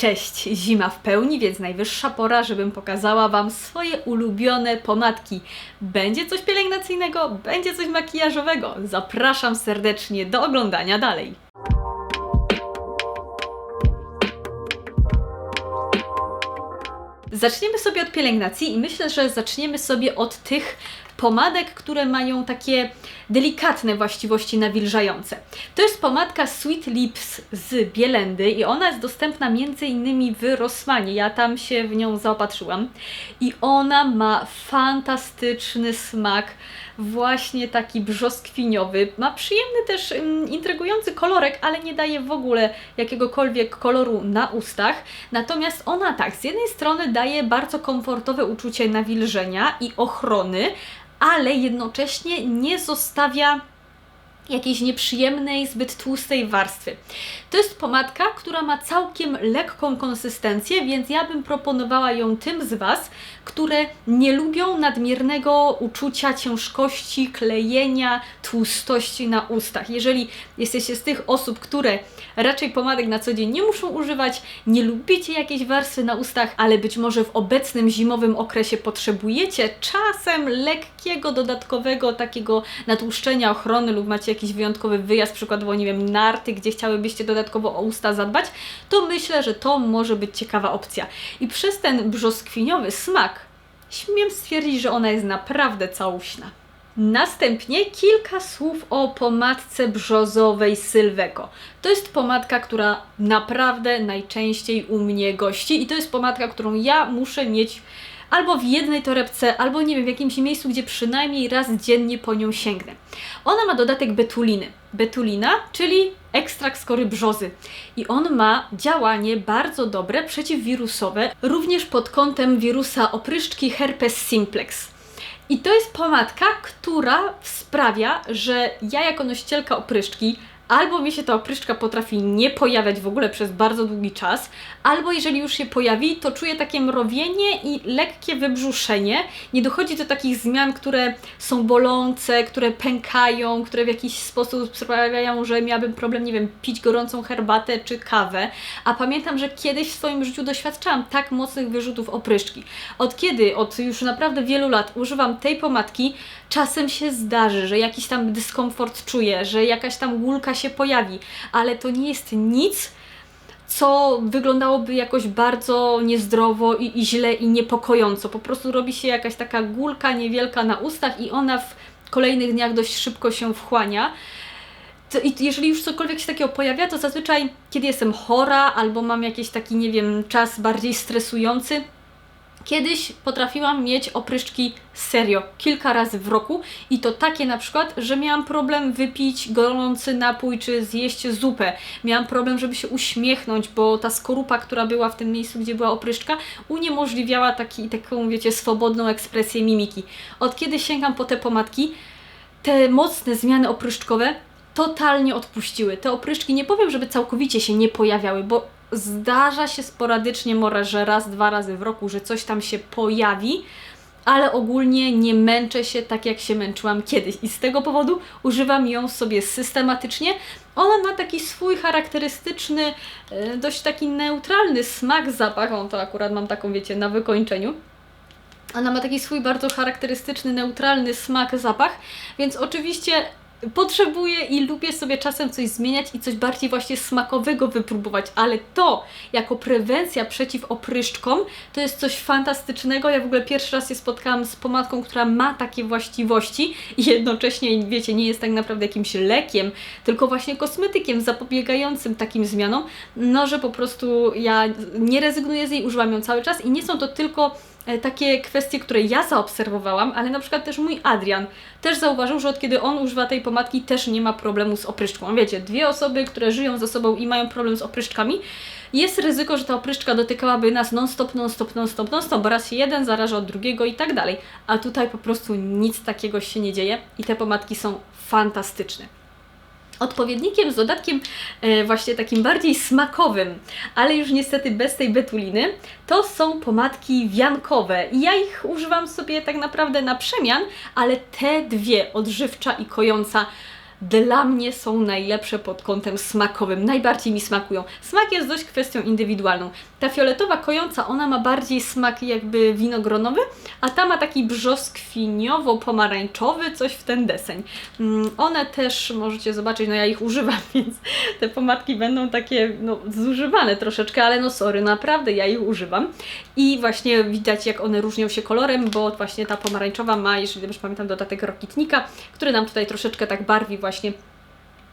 Cześć, zima w pełni, więc najwyższa pora, żebym pokazała Wam swoje ulubione pomadki. Będzie coś pielęgnacyjnego, będzie coś makijażowego. Zapraszam serdecznie do oglądania dalej. Zaczniemy sobie od pielęgnacji i myślę, że zaczniemy sobie od tych pomadek, które mają takie delikatne właściwości nawilżające. To jest pomadka Sweet Lips z Bielendy i ona jest dostępna innymi w Rossmanie. Ja tam się w nią zaopatrzyłam i ona ma fantastyczny smak, właśnie taki brzoskwiniowy. Ma przyjemny też um, intrygujący kolorek, ale nie daje w ogóle jakiegokolwiek koloru na ustach. Natomiast ona tak, z jednej strony daje bardzo komfortowe uczucie nawilżenia i ochrony, ale jednocześnie nie zostawia jakiejś nieprzyjemnej, zbyt tłustej warstwy. To jest pomadka, która ma całkiem lekką konsystencję, więc ja bym proponowała ją tym z Was, które nie lubią nadmiernego uczucia ciężkości, klejenia, tłustości na ustach. Jeżeli jesteście z tych osób, które raczej pomadek na co dzień nie muszą używać, nie lubicie jakiejś warstwy na ustach, ale być może w obecnym zimowym okresie potrzebujecie czasem lekkiego, dodatkowego takiego natłuszczenia, ochrony lub macie jakiś wyjątkowy wyjazd, przykładowo, nie wiem, narty, gdzie chciałybyście dodatkowo o usta zadbać, to myślę, że to może być ciekawa opcja. I przez ten brzoskwiniowy smak śmiem stwierdzić, że ona jest naprawdę całuśna. Następnie kilka słów o pomadce brzozowej Sylweko. To jest pomadka, która naprawdę najczęściej u mnie gości i to jest pomadka, którą ja muszę mieć albo w jednej torebce, albo nie wiem, w jakimś miejscu, gdzie przynajmniej raz dziennie po nią sięgnę. Ona ma dodatek betuliny. Betulina, czyli ekstrakt skory brzozy. I on ma działanie bardzo dobre, przeciwwirusowe, również pod kątem wirusa opryszczki herpes simplex. I to jest pomadka, która sprawia, że ja jako nosicielka opryszczki albo mi się ta opryszczka potrafi nie pojawiać w ogóle przez bardzo długi czas, albo jeżeli już się pojawi, to czuję takie mrowienie i lekkie wybrzuszenie. Nie dochodzi do takich zmian, które są bolące, które pękają, które w jakiś sposób sprawiają, że miałabym problem, nie wiem, pić gorącą herbatę czy kawę. A pamiętam, że kiedyś w swoim życiu doświadczałam tak mocnych wyrzutów opryszczki. Od kiedy? Od już naprawdę wielu lat używam tej pomadki. Czasem się zdarzy, że jakiś tam dyskomfort czuję, że jakaś tam gulka się pojawi, ale to nie jest nic, co wyglądałoby jakoś bardzo niezdrowo i, i źle i niepokojąco. Po prostu robi się jakaś taka gulka niewielka na ustach i ona w kolejnych dniach dość szybko się wchłania. I jeżeli już cokolwiek się takiego pojawia, to zazwyczaj, kiedy jestem chora albo mam jakiś taki, nie wiem, czas bardziej stresujący, Kiedyś potrafiłam mieć opryszczki serio, kilka razy w roku i to takie na przykład, że miałam problem wypić gorący napój czy zjeść zupę. Miałam problem, żeby się uśmiechnąć, bo ta skorupa, która była w tym miejscu, gdzie była opryszczka, uniemożliwiała taki, taką, wiecie, swobodną ekspresję mimiki. Od kiedy sięgam po te pomadki, te mocne zmiany opryszczkowe totalnie odpuściły. Te opryszczki nie powiem, żeby całkowicie się nie pojawiały, bo Zdarza się sporadycznie, może, że raz, dwa razy w roku, że coś tam się pojawi, ale ogólnie nie męczę się tak, jak się męczyłam kiedyś i z tego powodu używam ją sobie systematycznie. Ona ma taki swój charakterystyczny, e, dość taki neutralny smak, zapach. On to akurat mam taką, wiecie, na wykończeniu. Ona ma taki swój bardzo charakterystyczny, neutralny smak, zapach, więc oczywiście potrzebuję i lubię sobie czasem coś zmieniać i coś bardziej właśnie smakowego wypróbować, ale to jako prewencja przeciw opryszczkom to jest coś fantastycznego. Ja w ogóle pierwszy raz się spotkałam z pomadką, która ma takie właściwości i jednocześnie, wiecie, nie jest tak naprawdę jakimś lekiem, tylko właśnie kosmetykiem zapobiegającym takim zmianom, no że po prostu ja nie rezygnuję z niej, używam ją cały czas i nie są to tylko takie kwestie, które ja zaobserwowałam, ale na przykład też mój Adrian też zauważył, że od kiedy on używa tej pomadki, też nie ma problemu z opryszczką. Wiecie, dwie osoby, które żyją ze sobą i mają problem z opryszczkami, jest ryzyko, że ta opryszczka dotykałaby nas non-stop, non-stop, non-stop, non-stop, bo raz jeden zaraża od drugiego i tak dalej. A tutaj po prostu nic takiego się nie dzieje i te pomadki są fantastyczne. Odpowiednikiem z dodatkiem e, właśnie takim bardziej smakowym, ale już niestety bez tej betuliny, to są pomadki wiankowe. Ja ich używam sobie tak naprawdę na przemian, ale te dwie, odżywcza i kojąca, dla mnie są najlepsze pod kątem smakowym, najbardziej mi smakują. Smak jest dość kwestią indywidualną. Ta fioletowa kojąca, ona ma bardziej smak jakby winogronowy, a ta ma taki brzoskwiniowo-pomarańczowy, coś w ten deseń. Mm, One też możecie zobaczyć, no ja ich używam, więc te pomadki będą takie no, zużywane troszeczkę, ale no sorry, naprawdę ja ich używam. I właśnie widać jak one różnią się kolorem, bo właśnie ta pomarańczowa ma, jeżeli dobrze pamiętam, dodatek rokitnika, który nam tutaj troszeczkę tak barwi właśnie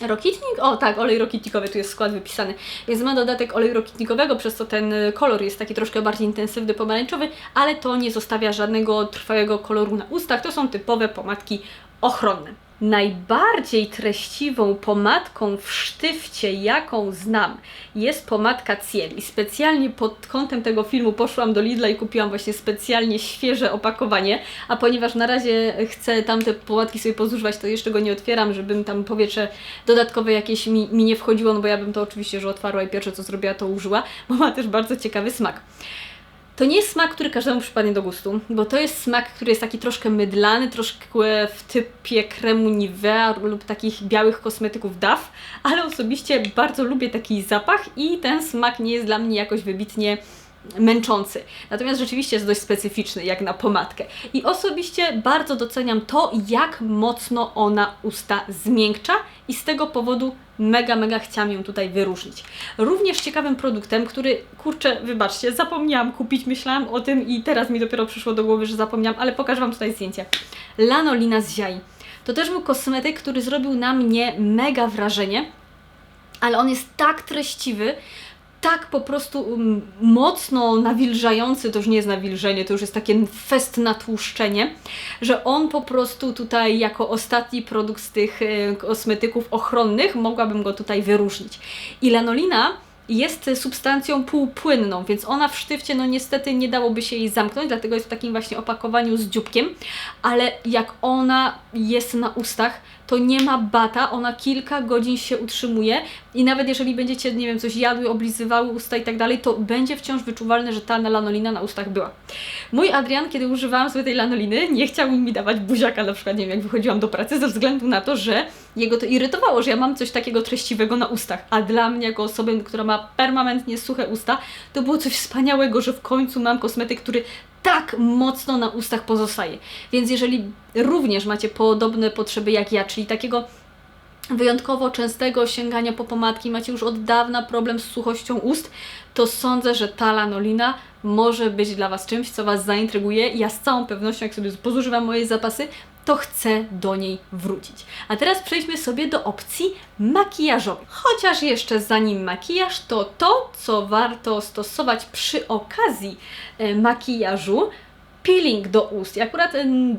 Rokitnik? O tak, olej rokitnikowy, tu jest skład wypisany. Więc ma dodatek oleju rokitnikowego, przez co ten y, kolor jest taki troszkę bardziej intensywny, pomarańczowy, ale to nie zostawia żadnego trwałego koloru na ustach. To są typowe pomadki ochronne. Najbardziej treściwą pomadką w sztywcie, jaką znam, jest pomadka Ciel. I specjalnie pod kątem tego filmu poszłam do Lidla i kupiłam właśnie specjalnie świeże opakowanie, a ponieważ na razie chcę tamte pomadki sobie pozużywać, to jeszcze go nie otwieram, żebym tam powietrze dodatkowe jakieś mi, mi nie wchodziło, no bo ja bym to oczywiście, że otwarła i pierwsze co zrobiła, to użyła, bo ma też bardzo ciekawy smak. To nie jest smak, który każdemu przypadnie do gustu, bo to jest smak, który jest taki troszkę mydlany, troszkę w typie kremu Nivea lub takich białych kosmetyków DAF, ale osobiście bardzo lubię taki zapach i ten smak nie jest dla mnie jakoś wybitnie męczący. Natomiast rzeczywiście jest dość specyficzny, jak na pomadkę. I osobiście bardzo doceniam to, jak mocno ona usta zmiękcza i z tego powodu mega, mega chciałam ją tutaj wyróżnić. Również ciekawym produktem, który, kurczę, wybaczcie, zapomniałam kupić, myślałam o tym i teraz mi dopiero przyszło do głowy, że zapomniałam, ale pokażę Wam tutaj zdjęcie. Lanolina z Ziai. To też był kosmetyk, który zrobił na mnie mega wrażenie, ale on jest tak treściwy, tak po prostu um, mocno nawilżający, to już nie jest nawilżenie, to już jest takie fest natłuszczenie, że on po prostu tutaj jako ostatni produkt z tych e, kosmetyków ochronnych mogłabym go tutaj wyróżnić. I lanolina jest substancją półpłynną, więc ona w sztywcie, no niestety nie dałoby się jej zamknąć, dlatego jest w takim właśnie opakowaniu z dzióbkiem, ale jak ona jest na ustach, to nie ma bata, ona kilka godzin się utrzymuje i nawet jeżeli będziecie, nie wiem, coś jadły, oblizywały usta i tak dalej, to będzie wciąż wyczuwalne, że ta lanolina na ustach była. Mój Adrian, kiedy używałam sobie tej lanoliny, nie chciał mi dawać buziaka, na przykład, nie wiem, jak wychodziłam do pracy, ze względu na to, że jego to irytowało, że ja mam coś takiego treściwego na ustach, a dla mnie, jako osoby, która ma permanentnie suche usta, to było coś wspaniałego, że w końcu mam kosmetyk, który tak mocno na ustach pozostaje. Więc jeżeli również macie podobne potrzeby jak ja, czyli takiego wyjątkowo częstego sięgania po pomadki, macie już od dawna problem z suchością ust, to sądzę, że ta lanolina może być dla Was czymś, co Was zaintryguje. Ja z całą pewnością, jak sobie pozużywam moje zapasy, to chcę do niej wrócić. A teraz przejdźmy sobie do opcji makijażowej. Chociaż jeszcze zanim makijaż, to to, co warto stosować przy okazji e, makijażu, peeling do ust. I akurat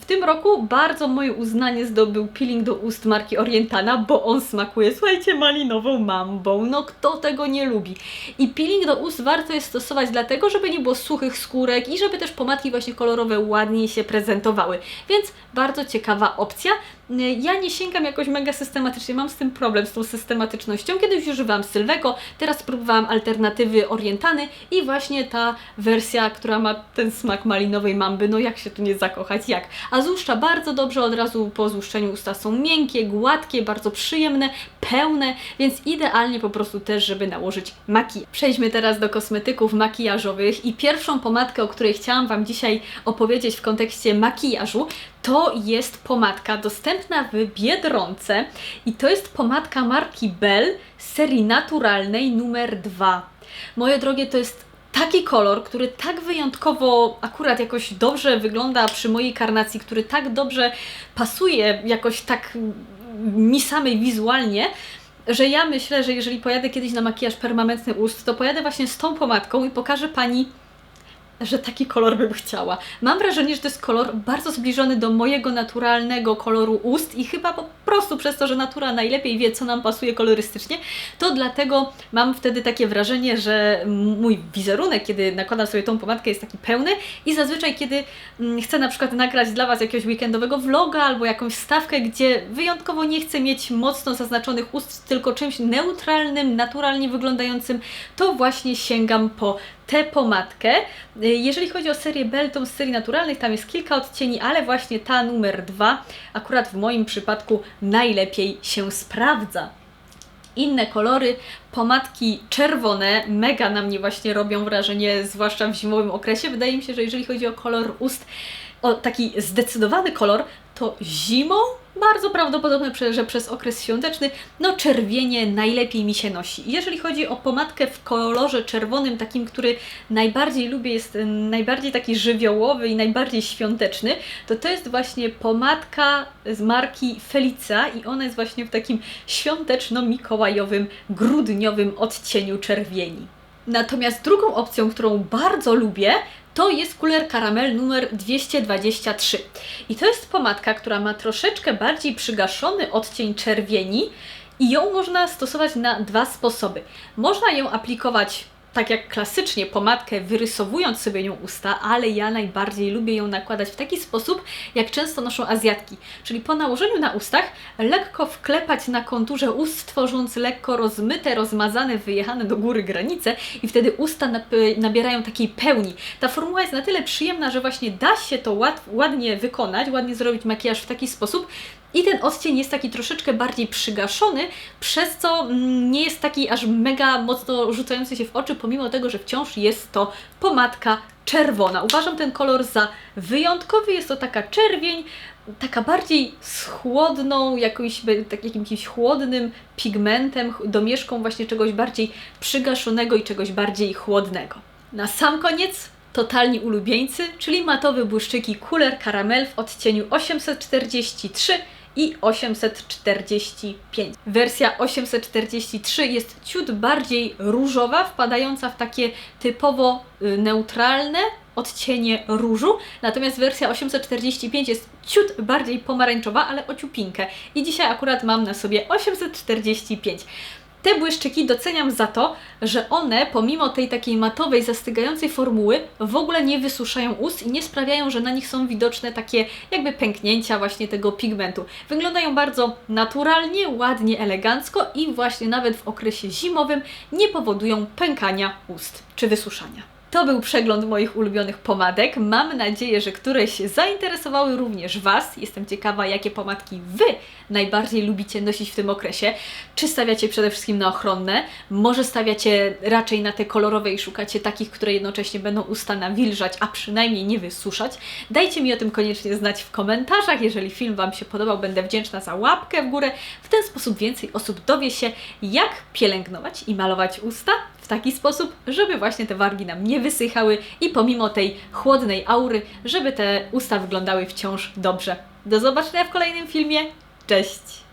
w tym roku bardzo moje uznanie zdobył peeling do ust marki Orientana, bo on smakuje, słuchajcie, malinową mambą. No kto tego nie lubi? I peeling do ust warto jest stosować dlatego, żeby nie było suchych skórek i żeby też pomadki właśnie kolorowe ładniej się prezentowały. Więc bardzo ciekawa opcja. Ja nie sięgam jakoś mega systematycznie, mam z tym problem, z tą systematycznością. Kiedyś używałam Sylwego, teraz próbowałam alternatywy Orientany i właśnie ta wersja, która ma ten smak malinowej mamby, no jak się tu nie zakochać, jak? A złuszcza bardzo dobrze, od razu po złuszczeniu usta są miękkie, gładkie, bardzo przyjemne, pełne, więc idealnie po prostu też, żeby nałożyć makijaż. Przejdźmy teraz do kosmetyków makijażowych i pierwszą pomadkę, o której chciałam Wam dzisiaj opowiedzieć w kontekście makijażu, to jest pomadka dostępna w Biedronce i to jest pomadka marki Bell serii naturalnej numer 2. Moje drogie, to jest taki kolor, który tak wyjątkowo akurat jakoś dobrze wygląda przy mojej karnacji, który tak dobrze pasuje jakoś tak mi samej wizualnie, że ja myślę, że jeżeli pojadę kiedyś na makijaż permanentny ust, to pojadę właśnie z tą pomadką i pokażę Pani że taki kolor bym chciała. Mam wrażenie, że to jest kolor bardzo zbliżony do mojego naturalnego koloru ust i chyba po prostu przez to, że natura najlepiej wie, co nam pasuje kolorystycznie, to dlatego mam wtedy takie wrażenie, że mój wizerunek, kiedy nakładam sobie tą pomadkę, jest taki pełny i zazwyczaj, kiedy chcę na przykład nagrać dla Was jakiegoś weekendowego vloga albo jakąś stawkę, gdzie wyjątkowo nie chcę mieć mocno zaznaczonych ust, tylko czymś neutralnym, naturalnie wyglądającym, to właśnie sięgam po tę pomadkę. Y, Jeżeli chodzi o serię Belton z serii naturalnych, tam jest kilka odcieni, ale właśnie ta numer dwa akurat w moim przypadku najlepiej się sprawdza. Inne kolory, pomadki czerwone, mega na mnie właśnie robią wrażenie, zwłaszcza w zimowym okresie. Wydaje mi się, że jeżeli chodzi o kolor ust, o taki zdecydowany kolor, to zimą bardzo prawdopodobne, że przez okres świąteczny, no czerwienie najlepiej mi się nosi. Jeżeli chodzi o pomadkę w kolorze czerwonym, takim, który najbardziej lubię, jest y, najbardziej taki żywiołowy i najbardziej świąteczny, to to jest właśnie pomadka z marki Felica i ona jest właśnie w takim świąteczno-mikołajowym, grudniowym odcieniu czerwieni. Natomiast drugą opcją, którą bardzo lubię, to jest kuler karamel numer 223. I to jest pomadka, która ma troszeczkę bardziej przygaszony odcień czerwieni i ją można stosować na dwa sposoby. Można ją aplikować tak jak klasycznie pomadkę, wyrysowując sobie nią usta, ale ja najbardziej lubię ją nakładać w taki sposób, jak często noszą Azjatki. Czyli po nałożeniu na ustach lekko wklepać na konturze ust, tworząc lekko rozmyte, rozmazane, wyjechane do góry granice i wtedy usta nabierają takiej pełni. Ta formuła jest na tyle przyjemna, że właśnie da się to łat- ładnie wykonać, ładnie zrobić makijaż w taki sposób, i ten odcień jest taki troszeczkę bardziej przygaszony, przez co mm, nie jest taki aż mega mocno rzucający się w oczy, pomimo tego, że wciąż jest to pomadka czerwona. Uważam ten kolor za wyjątkowy, jest to taka czerwień, taka bardziej z chłodną, jakimś, tak, jakimś chłodnym pigmentem, domieszką właśnie czegoś bardziej przygaszonego i czegoś bardziej chłodnego. Na sam koniec totalni ulubieńcy, czyli matowe błyszczyki Cooler Caramel w odcieniu 843 i 845. Wersja 843 jest ciut bardziej różowa, wpadająca w takie typowo y, neutralne odcienie różu, natomiast wersja 845 jest ciut bardziej pomarańczowa, ale o ciupinkę. I dzisiaj akurat mam na sobie 845. Te błyszczyki doceniam za to, że one, pomimo tej takiej matowej, zastygającej formuły, w ogóle nie wysuszają ust i nie sprawiają, że na nich są widoczne takie jakby pęknięcia właśnie tego pigmentu. Wyglądają bardzo naturalnie, ładnie, elegancko i właśnie nawet w okresie zimowym nie powodują pękania ust czy wysuszania. To był przegląd moich ulubionych pomadek. Mam nadzieję, że któreś zainteresowały również Was. Jestem ciekawa, jakie pomadki Wy najbardziej lubicie nosić w tym okresie. Czy stawiacie przede wszystkim na ochronne? Może stawiacie raczej na te kolorowe i szukacie takich, które jednocześnie będą usta nawilżać, a przynajmniej nie wysuszać? Dajcie mi o tym koniecznie znać w komentarzach. Jeżeli film Wam się podobał, będę wdzięczna za łapkę w górę. W ten sposób więcej osób dowie się, jak pielęgnować i malować usta taki sposób, żeby właśnie te wargi nam nie wysychały i pomimo tej chłodnej aury, żeby te usta wyglądały wciąż dobrze. Do zobaczenia w kolejnym filmie. Cześć!